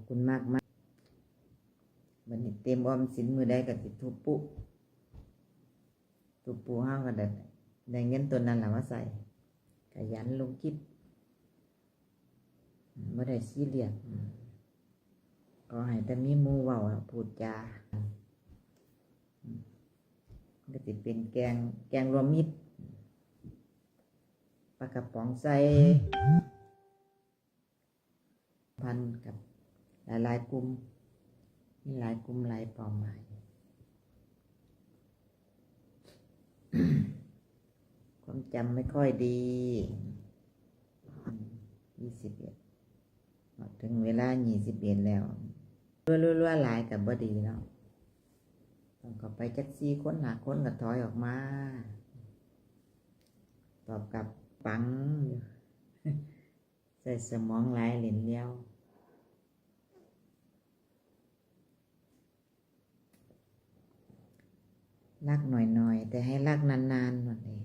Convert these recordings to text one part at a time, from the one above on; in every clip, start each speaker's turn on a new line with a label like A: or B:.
A: อบคุณมากมากวันนี้เต็มออมสินมือได้กับติทุบปุทุบปูห้าก็ได้ได้เงินตัวนั้นแหละมาใส่ขยันลงคลิปไม่ได้ซีเรียสก็ให้แต่มีมูเว้าพูดจาก็ติเป็นแกงแกงรวมมิตรปลากระป๋องใส่พันกับ หลายๆกลุ่มมีหลายกลุ่มหลายเป้าหมายความจำไม่ค่อยดียี่สิบเอ็ดถึงเวลายี่สิบเอ็ดแล้วรัวรัวๆหลายกับบดีเนาะต้องก็ไปจักซีค้นหาค้นกับถอยออกมา ตอบกับปัง ใส่สมองหลายเหรียญเดียว รักหน่อยๆ แต่ให้รักนานๆหมดเลย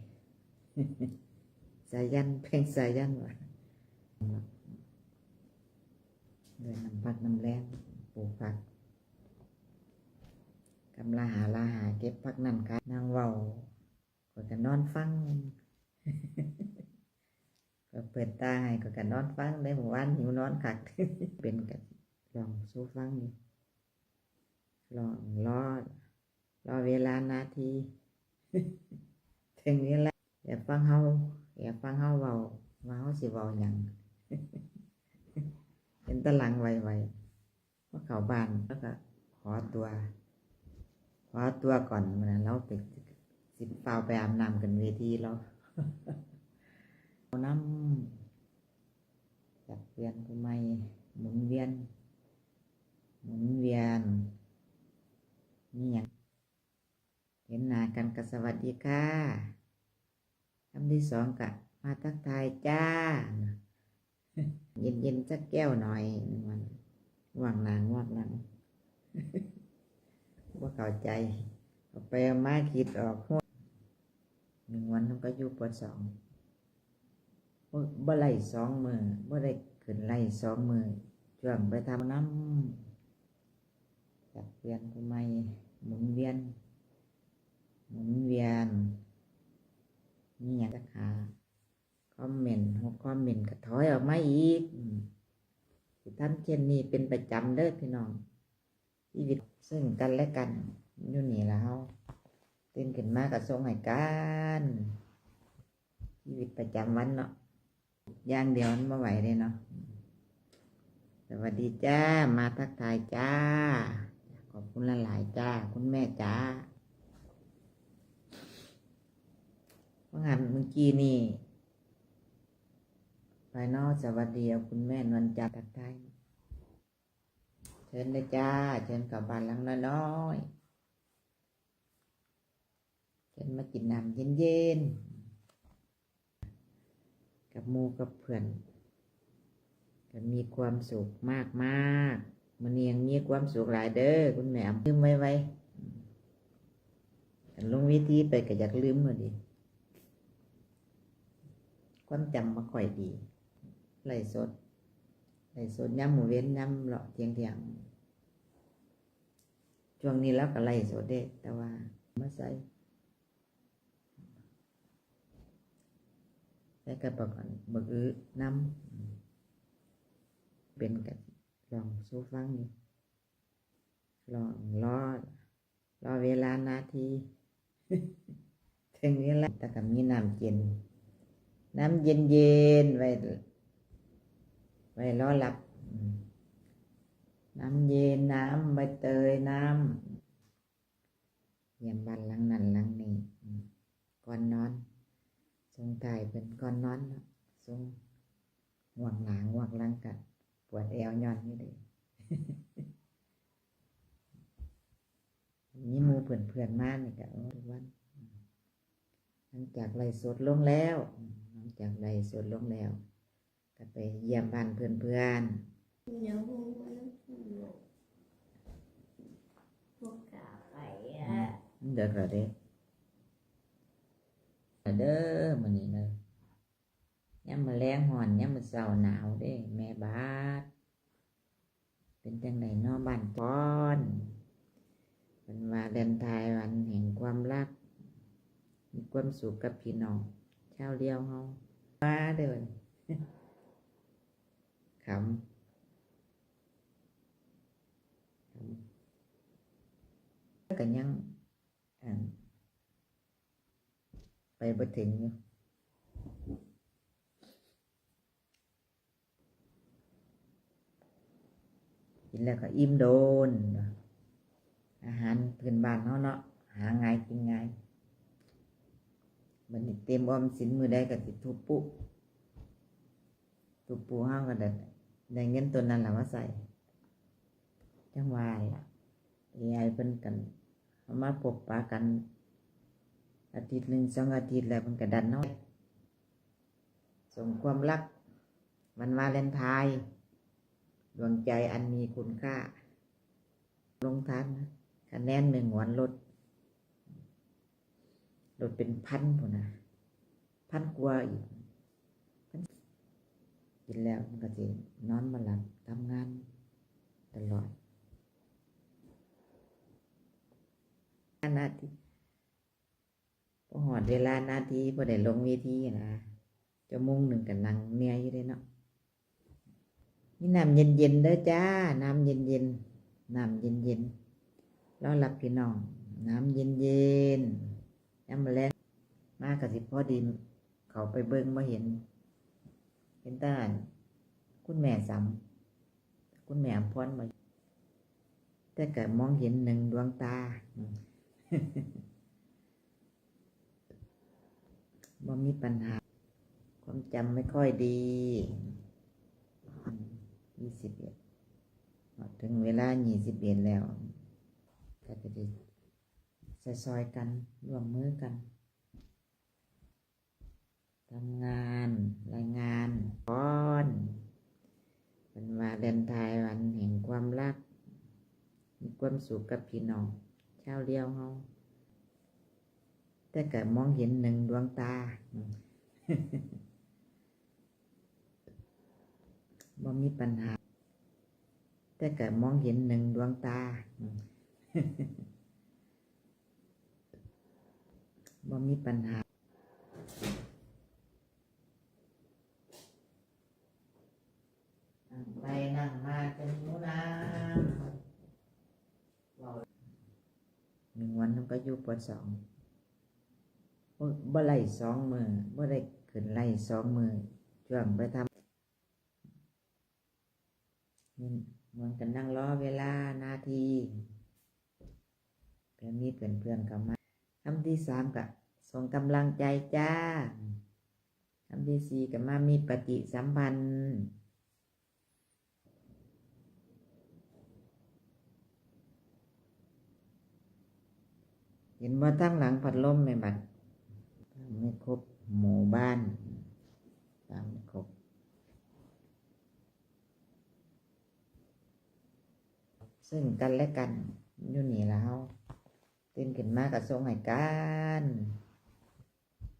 A: สายันเพลงสายันว่ะเดินน้ำพักน้ำแรงปลูกผักกำลาหาลาหาเก็บพักนั่นครับนางเว้าก็จะนอนฟังก็เปิดตาให้ก็กันนอนฟังได้หมู่บ้านหิวนอนคักเป็นกันลองสู้ฟังอยู่ลองรอ รอเวลานาทีถึงนี้แหละอย่าฟังเฮาอย่าฟังเฮาเว้าว่าเฮาสิเว้าหยังเป็นตะลังไวๆเพราะเขาบ้านแล้วก็ขอตัว ขอตัวก่อนมันนะเราไปสิเฝ้าไปอาบน้ำกันเวทีเราเอาน้ำจับเวียนทำไมหมุนเวียน หมุนเวียนนี่อย่าง เห็นหน้ากันก็สวัสดีค่ะคำที่สองกะมาทักทายจ้า เย็นเย็นๆสักแก้วหน่อยมันว่างหนางว่างหลังว่าเข้าใจเอาไปมาคิดออกหัวหนึ่งวันมันก็อยู่ปสองบ่บ่ไล่สองมือบ่ได้ขึ้นไล่สองมือช่วงไปทำน้ำจับเวียนทำไมหมุนเวียน หมุนเวียนนี่อย่างจะขาคอมเมนต์หัวคอมเมนต์ก็ถอยออกมาอีกอืมสิทำเช่นนี้เป็นประจำเด้อพี่น้องชีวิตซึ่งกันและกันอยู่นี่แล้วตื่นขึ้นมาก็ส่งให้กันชีวิตประจำวันเนาะย่างเดียวมันไม่ไหวเลยเนาะสวัสดีจ้า มาทักทายจ้า ขอบคุณหลายๆจ้า คุณแม่จ้าเมื่อ หันเมื่อกี้นี่ภายนอกสวัสดีคุณแม่นวลจันทร์ทักทายเชิญเลยจ้า เชิญกลับบ้านหลังน้อยๆเชิญมากินน้ำเย็นๆ กับมูกับเพื่อนก็มีความสุขมากมากมันยังมีความสุขหลายเด้อคุณแม่ลืมไว้ไว้ลงวิธีไปก็อยากลืมมาดิ ความจำมาค่อยดีไหลสดไหลสดย้ำหมูเว้นย้ำเลาะเทียงเทียงช่วงนี้แล้วก็ไหลสดเด้ แต่ว่ามาใส่แล้วก็บอกกันบักอื้อน้ำเป็นกันลองสู้ฟังอยู่ลองรอรอเวลานาทีถึงนี้แหละแต่ก็มีน้ำเย็น น้ำเย็นเย็นๆไว้ไว้รอหลับ น้ำเย็นน้ำใบเตยน้ำเยี่ยมบ้านหลังนั้นหลังนี้ก่อนนอนทรงถ่ายเป็นก้อนนอนทรงห่วงหลังห่วงหลังกันปวดเอวย้อนนี่เลยนี่มูเพื่อนเพื่อนมานี่ก็โอ้ทุกวันหลังจากไล่สดลงแล้ว จากไล่สดลงแล้วก็ไปเยี่ยมบ้านเพื่อนเพื่อน
B: เดี๋ยวพวกมันสนุกพวกกาไปอะ
A: ๆเด้อค่ะเด้อเด้อมันนี่เด้อย่ำมาแรงห่อนย่ำมาเศร้าหนาวเด้ แม่บาดเป็นจังไดเนาะบ้านพอนเป็นว่าเดนไทายวันแห่งความรัก มีความสุขกับพี่น้องชาวเลียวเฮา มาเดินขำขำก็ยังอ่าไปบ่ถึงอยู่กินแล้วก็อิ่ มันนี้เต็มออมสินมือได้ก็สิทุบปุ๊ทุปูห้างก็ได้ได้เงินตัวนั้นแหละมาใส่จังวายล่ะยายเพิ่นกันเอามาพบปะกัน อาทิตย์หนึ่งสองอาทิตย์แล้วมันก็ดันเนาะส่งความรัก มันวาเลนไทน์ดวงใจอันมีคุณค่า ลงทานคะแนนหนึ่งหวนลด ลดเป็นพันพุ่นะพันกว่าอีกกินแล้วมันก็จะนอนมาหลับทำงานตลอดนาทีพอหอดเวลานาทีพอได้ลงเวทีนะจะมุ่งหนึ่งกันนังเนื่อยอยู่เลยเนาะนี่น้ำเย็นๆเด้อจ้า น้ำเย็นๆน้ำเย็นๆรอรับพี่น้อง น้ำเย็นๆ น้ำมาแล้วมากกับสิพ่อดิน เขาไปเบิ้งมาเห็น เห็นตาคุณแม่สำคุณแม่อำพรมาแต่ก็มองเห็นหนึ่งดวงตามบ่มีปัญหา ความจำไม่ค่อยดียี่สิบเอ็ดถึงเวลายี่สิบเอ็ดแล้วก็จะ ซอยกันร่วมมือกันทำงานรายงานพอนเป็นวาเดนไทายวันแห่งความรัก มีความสุขกับพี่น้องชาวเลียวเฮาแต่ก็มองเห็นหนึ่งดวงตาบ่มีปัญหา แต่ก็มองเห็นหนึ่งดวงตา อืม บ่มีปัญหาไปนั่งมาจนหิวน้ำว้วหนึ่งวันมันก็อยู่ปสองบ่บ่ไล่สองมือบ่ได้ขึ้นไล่สองมือช่วงไปทำนี่มันกันนั่งรอเวลานาทีเพื่อนมีเพื่อนเพื่อนๆเข้ามาคำที่สามก็ ส่งกำลังใจจ้าคำที่สี่ก็มามีปฏิสัมพันธ์เห็นว่าตั้งหลังพัดลมไหมบัดไม่ครบหมู่บ้านตามครบซึ่งกันและกันอยู่นี่แล้วตื่นขึ้นมากับทรงให้กัน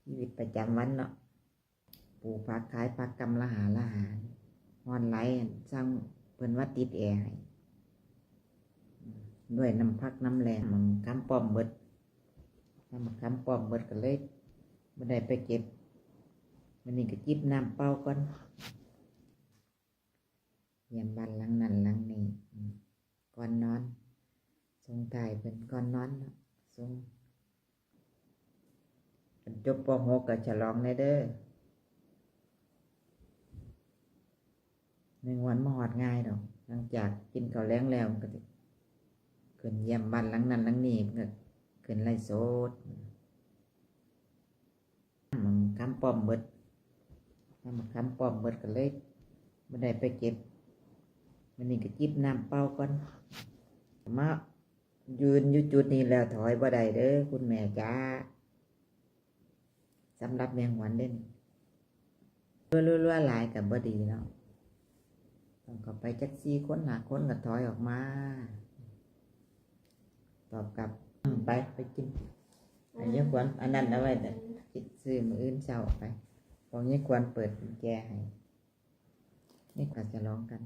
A: ชีวิตประจำวันเนาะปลูกผักขายผักกำละหาละหารฮอนไลน์สร้างเพิ่นว่าติดแอร์ให้ด้วยน้ำพักน้ำแรงมันคำป้อมเบิดน้ำคำป้อมเบิดก็เลยไม่ได้ไปเก็บวันนี้ก็จิบน้ำเปล่าก่อนเยี่ยมบ้านหลังนั้นหลังนี้ก่อนนอนทรงถ่ายเป็นก่อนนอนทรง จบป .6 ก็ฉลองในเด้อหนึ่งวันมหอดง่ายดอก หลังจากกินข้าวแล้งแล้วก็จะขึ้นเยี่ยมบ้านหลังนั้นหลังนี้ก็ขึ้นไล่โซดมันคำปอมเบิดมันคำปอมเบิดก็เลยไม่ได้ไปเก็บมันนี่ก็จิบน้ำเปล่าก่อนมายืนอยู่จุดนี้แล้วถอยบ่ได้เด้อคุณแม่จ้า สำหรับแมงหวันเด่นรัวๆหลายกับบดีเนาะต้องเข้าไปจักซี่คนหาค้นก็ถอยออกมา ตอบกลับไปไปกินอันนี้ควรอันนั้นเอาไว้แต่คิดซื้อมืออื่นเช้าไปของนี้ควรเปิดกุญแจให้นี่ก็จะร้องกัน